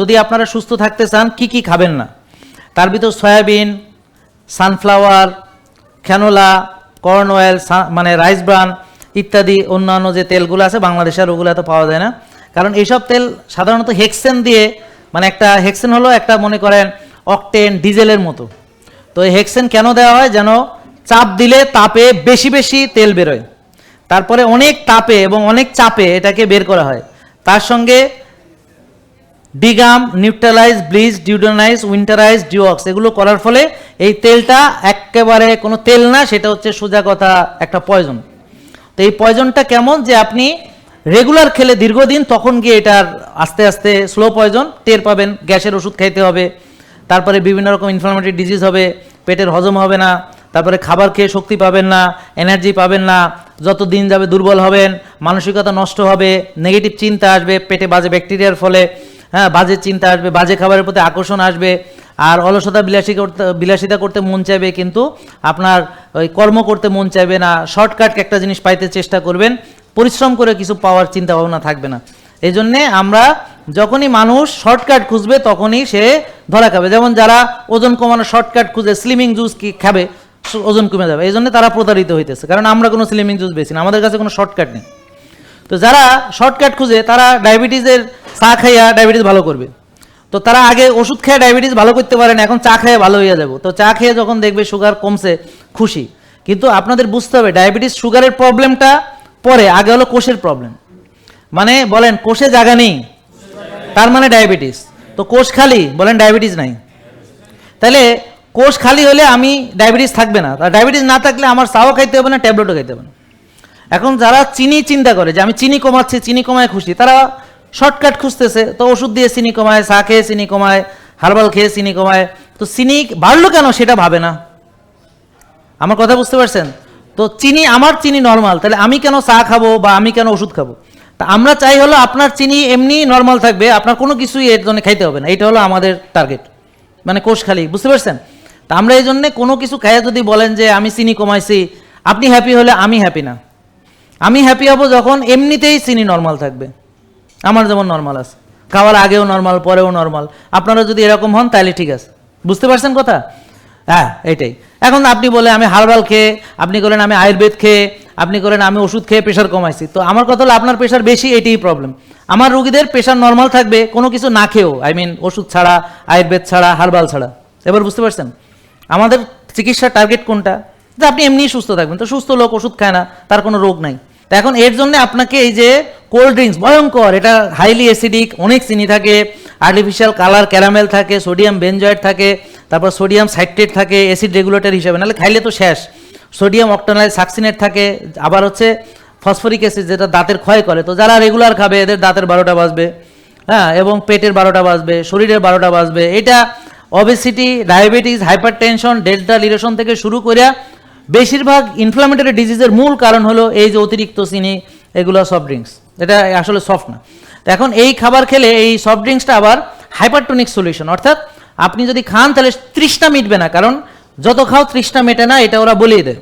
যদি আপনারা সুস্থ থাকতে চান, কি কি খাবেন না? তার ভিতর soybean sunflower canola corn oil মানে রাইস ব্রান ইত্যাদি অন্যান্য যে তেলগুলো আছে, বাংলাদেশে আর ওগুলো এত পাওয়া যায় না। কারণ এইসব তেল সাধারণত হেক্সেন দিয়ে মানে একটা হেক্সেন হলো একটা মনে করেন অকটেন ডিজেলের মতো। তো এই হেক্সেন কেন দেওয়া হয়? যেন চাপ দিলে তাপে বেশি বেশি তেল বেরোয়। তারপরে অনেক তাপে এবং অনেক চাপে এটাকে বের করা হয়। তার সঙ্গে ডিগাম, নিউট্রালাইজ ব্লিচ ডিউডোনাইজ, উইন্টারাইজ, ডিওক্স, এগুলো করার ফলে এই তেলটা একেবারে কোনো তেল না, সেটা হচ্ছে সোজা কথা একটা পয়জন তো এই পয়জনটা কেমন যে আপনি রেগুলার খেলে দীর্ঘদিন, তখন গিয়ে এটার আস্তে আস্তে স্লো পয়জন টের পাবেন, গ্যাসের ওষুধ খাইতে হবে, তারপরে বিভিন্ন রকম ইনফ্লামেটরি ডিজিজ হবে, পেটের হজম হবে না, তারপরে খাবার খেয়ে শক্তি পাবেন না এনার্জি পাবেন না, যত দিন যাবে দুর্বল হবেন, মানসিকতা নষ্ট হবে নেগেটিভ চিন্তা আসবে, পেটে বাজে ব্যাকটেরিয়ার ফলে হ্যাঁ বাজে চিন্তা আসবে, বাজে খাবারের প্রতি আকর্ষণ আসবে, আর অলসতা বিলাসী করতে, বিলাসিতা করতে মন চাইবে, কিন্তু আপনার ওই কর্ম করতে মন চাইবে না শর্টকাট একটা জিনিস পাইতে চেষ্টা করবেন, পরিশ্রম করে কিছু পাওয়ার চিন্তা ভাবনা থাকবে না। এই জন্যে আমরা যখনই মানুষ শর্টকাট খুঁজবে, তখনই সে ধরা খাবে। যেমন যারা ওজন কমানো শর্টকাট খুঁজে স্লিমিং জুস কি খাবে ওজন কমে যাবে। এই জন্য তারা প্রতারিত হইতেছে। কারণ আমরা কোনো স্লিমিং জুস বেশি না, আমাদের কাছে কোনো শর্টকাট নেই। তো যারা শর্টকাট খুঁজে, তারা ডায়াবেটিসের চা খাইয়া ডায়াবেটিস ভালো করবে। তো তারা আগে ওষুধ খেয়ে ডায়াবেটিস ভালো করতে পারেন এখন চা খেয়ে ভালো হয়ে যাব। তো চা খেয়ে যখন দেখবে সুগার কমছে, খুশি। কিন্তু আপনাদের বুঝতে হবে, ডায়াবেটিস সুগারের প্রবলেমটা পরে, আগে হলো কোষের প্রবলেম মানে বলেন, কোষে জায়গা নেই, তার মানে ডায়াবেটিস। তো কোষ খালি, বলেন ডায়াবেটিস নাই। তাহলে কোষ খালি হলে আমি ডায়াবেটিস থাকবে না। আর ডায়াবেটিস না থাকলে আমার চাও খাইতে হবে না, ট্যাবলেটও খাইতে হবে না। এখন যারা চিনি চিন্তা করে যে আমি চিনি কমাচ্ছি, চিনি কমায় খুশি, তারা শর্টকাট খুঁজতেছে, তো ওষুধ দিয়ে চিনি কমায়, চা খেয়ে চিনি কমায় হার্বাল খেয়ে চিনি কমায়, তো চিনি বাড়লো কেন সেটা ভাবে না? আমার কথা বুঝতে পারছেন? তো চিনি আমার চিনি নর্মাল তাহলে আমি কেন চা খাব বা আমি কেন ওষুধ খাব? তা আমরা চাই হলো আপনার চিনি এমনি নর্মাল থাকবে, আপনার কোনো কিছুই এর জন্য খাইতে হবে না, এটা হলো আমাদের টার্গেট মানে কোষ খালি, বুঝতে পারছেন? তা আমরা এই জন্যে কোনো কিছু খাইয়া যদি বলেন যে আমি চিনি কমাইছি, আপনি হ্যাপি হলে আমি হ্যাপি না। আমি হ্যাপি হব যখন এমনিতেই চিনি নর্মাল থাকবে। আমার যেমন নর্মাল আছে। খাওয়ার আগেও নর্মাল পরেও নর্মাল আপনারা যদি এরকম হন তাহলে ঠিক আছে। বুঝতে পারছেন কথা? হ্যাঁ এটাই এখন আপনি বলে আমি হার্বাল খেয়ে, আপনি করেন, আমি আয়ুর্বেদ খেয়ে, আপনি করেন, আমি ওষুধ খেয়ে প্রেশার কমাইছি। তো আমার কথা হলো, আপনার প্রেশার বেশি, এটাই প্রবলেম আমার রুগীদের প্রেশার নর্মাল থাকবে, কোনো কিছু না খেয়েও। আই মিন ওষুধ ছাড়া, আয়ুর্বেদ ছাড়া হার্বাল ছাড়া। এবার বুঝতে পারছেন? আমাদের চিকিৎসার টার্গেট কোনটা? যে আপনি এমনিই সুস্থ থাকবেন। তো সুস্থ লোক ওষুধ খায় না, তার কোনো রোগ নাই। তা এখন এর জন্য আপনাকে এই যে কোল্ড ড্রিঙ্কস ভয়ঙ্কর, এটা হাইলি অ্যাসিডিক অনেক চিনি থাকে আর্টিফিশিয়াল কালার ক্যারামেল থাকে সোডিয়াম বেনজয়েড থাকে, তারপর সোডিয়াম সাইট্রেট থাকে অ্যাসিড রেগুলেটর হিসেবে, নাহলে খাইলে তো শেষ। সোডিয়াম অক্টানাইল সাকসিনেট থাকে, আবার হচ্ছে ফসফরিক অ্যাসিড যেটা দাঁতের ক্ষয় করে, তো যারা রেগুলার খাবে, এদের দাঁতের বারোটা বাজবে হ্যাঁ এবং পেটের বারোটা বাজবে, শরীরের বারোটা বাজবে। এটা অবেসিটি ডায়াবেটিস হাইপার টেনশন ডেল্টা লিরেশন থেকে শুরু করে বেশিরভাগ ইনফ্লামেটরি ডিজিজের মূল কারণ হলো এই যে অতিরিক্ত চিনি, এগুলো সফট ড্রিঙ্কস এটা আসলে সফট না। এখন এই খাবার খেলে এই সফট ড্রিঙ্কসটা আবার হাইপারটোনিক সলিউশন অর্থাৎ আপনি যদি খান তাহলে তৃষ্ণা মিটবে না। কারণ যত খাও তৃষ্ণা মেটে না, এটা ওরা বলিয়ে দেয়।